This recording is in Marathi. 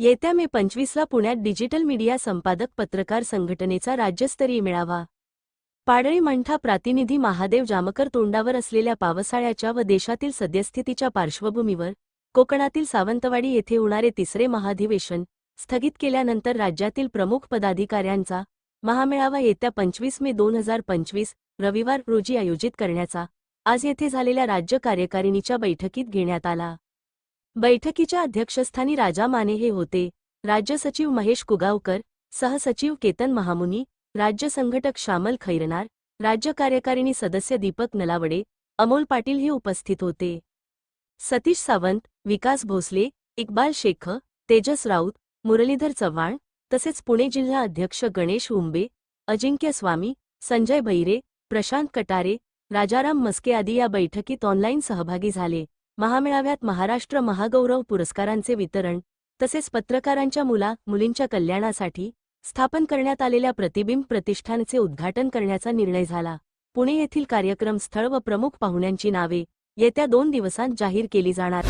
येत्या मे पंचवीसला पुण्यात डिजिटल मीडिया संपादक पत्रकार संघटनेचा राज्यस्तरीय मेळावा. पाडळी मंठा प्रातिनिधी महादेव जामकर तोंडावर असलेल्या पावसाळ्याच्या व देशातील सद्यस्थितीच्या पार्श्वभूमीवर कोकणातील सावंतवाडी येथे होणारे तिसरे महाधिवेशन स्थगित केल्यानंतर राज्यातील प्रमुख पदाधिकाऱ्यांचा महामेळावा येत्या पंचवीस मे दोन हजार पंचवीस रविवार रोजी आयोजित करण्याचा आज येथे झालेल्या राज्य कार्यकारिणीच्या बैठकीत घेण्यात आला. बैठकीच्या अध्यक्षस्थानी राजा माने हे होते. राज्य सचिव महेश कुगावकर सहसचिव केतन महामुनी राज्य संघटक श्यामल खैरनार राज्य कार्यकारिणी सदस्य दीपक नलावडे अमोल पाटील हे उपस्थित होते. सतीश सावंत विकास भोसले इक्बाल शेख तेजस राऊत मुरलीधर चव्हाण तसेच पुणे जिल्हा अध्यक्ष गणेश उंबे अजिंक्य स्वामी संजय भैरे प्रशांत कटारे राजाराम मस्के आदी या बैठकीत ऑनलाईन सहभागी झाले. महामेळाव्यात महाराष्ट्र महागौरव पुरस्कारांचे वितरण तसेच पत्रकारांच्या मुला मुलींच्या कल्याणासाठी स्थापन करण्यात आलेल्या प्रतिबिंब प्रतिष्ठानचे उद्घाटन करण्याचा निर्णय झाला. पुणे येथील कार्यक्रम स्थळ व प्रमुख पाहुण्यांची नावे येत्या दोन दिवसांत जाहीर केली जाणार.